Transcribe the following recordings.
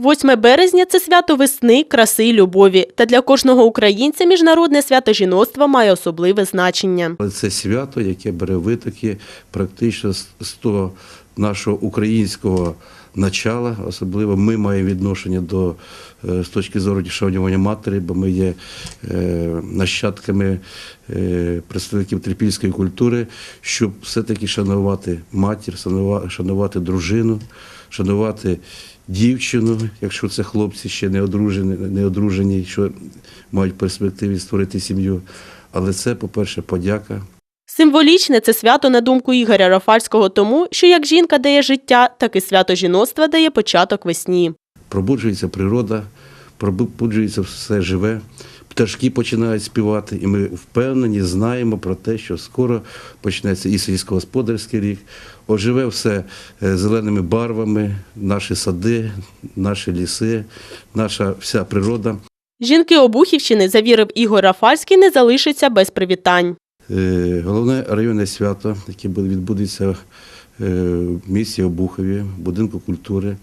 8 березня це свято весни, краси і любові. Та для кожного українця міжнародне свято жіноцтва має особливе значення. Це свято, яке бере витоки практично з з того нашого українського начала. Особливо ми маємо відношення до е, з точки зору дішавнювання матері, бо ми є е, нащадками е, представників трипільської культури, щоб все-таки шанувати матір, шанувати дружину, шанувати дівчину, якщо це хлопці ще не одружені, не одружені, що мають перспективі створити сім'ю. Але це, по-перше, подяка. Символічне це свято, на думку Ігоря Рафальського, тому, що як жінка дає життя, так і свято жіноцтва дає початок весні. Пробуджується природа, пробуджується все живе. Пташки починають співати, і ми впевнені, знаємо про те, що скоро почнеться і сільськогосподарський рік, оживе все е, зеленими барвами, наші сади, наші ліси, наша вся природа. Жінки Обухівщини, завірив Ігор Рафальський, не залишаться без привітань. Е, Головне районне свято, яке відбудеться е, в місті Обухові, в будинку культури,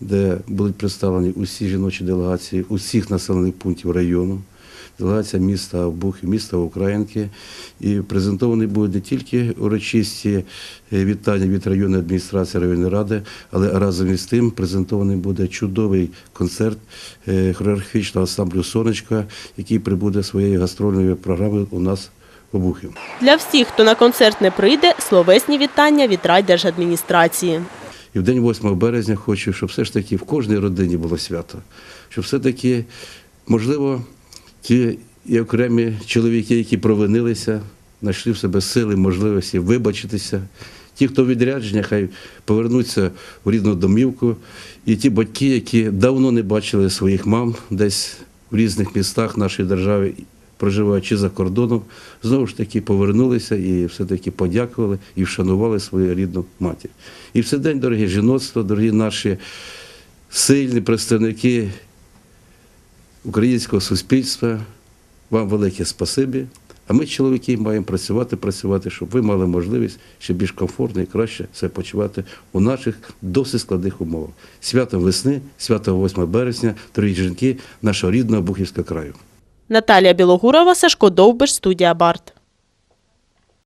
де будуть представлені усі жіночі делегації усіх населених пунктів району. Делегація міста Обухів, міста Українки. І презентовані будуть не тільки урочисті е, вітання від районної адміністрації районної ради, але разом із тим презентований буде чудовий концерт хореографічного ансамблю Сонечка, який прибуде своєю гастрольною програмою у нас в Для всіх, хто на концерт не прийде, словесні вітання від райдержадміністрації. І в день 8 березня хочу, щоб все ж таки в кожній родині було свято. Щоб все-таки, можливо, ті і окремі чоловіки, які провинилися, знайшли в себе сили, можливості вибачитися. Ті, хто відрядження, хай повернуться в рідну домівку. І ті батьки, які давно не бачили своїх мам десь в різних містах нашої держави, проживаючи за кордоном, знову ж таки повернулися і все-таки подякували і вшанували свою рідну матір. І в цей день, дорогі жіноцтва, дорогі наші сильні представники українського суспільства, вам велике спасибі. А ми, чоловіки, маємо працювати, працювати, щоб ви мали можливість ще більш комфортно і краще себе почувати у наших досить складних умовах. Свято весни, свято 8 березня, дорогі жінки нашого рідного Бухівського краю. Наталія Білогурова, Сашко Довбиш, студія Барт.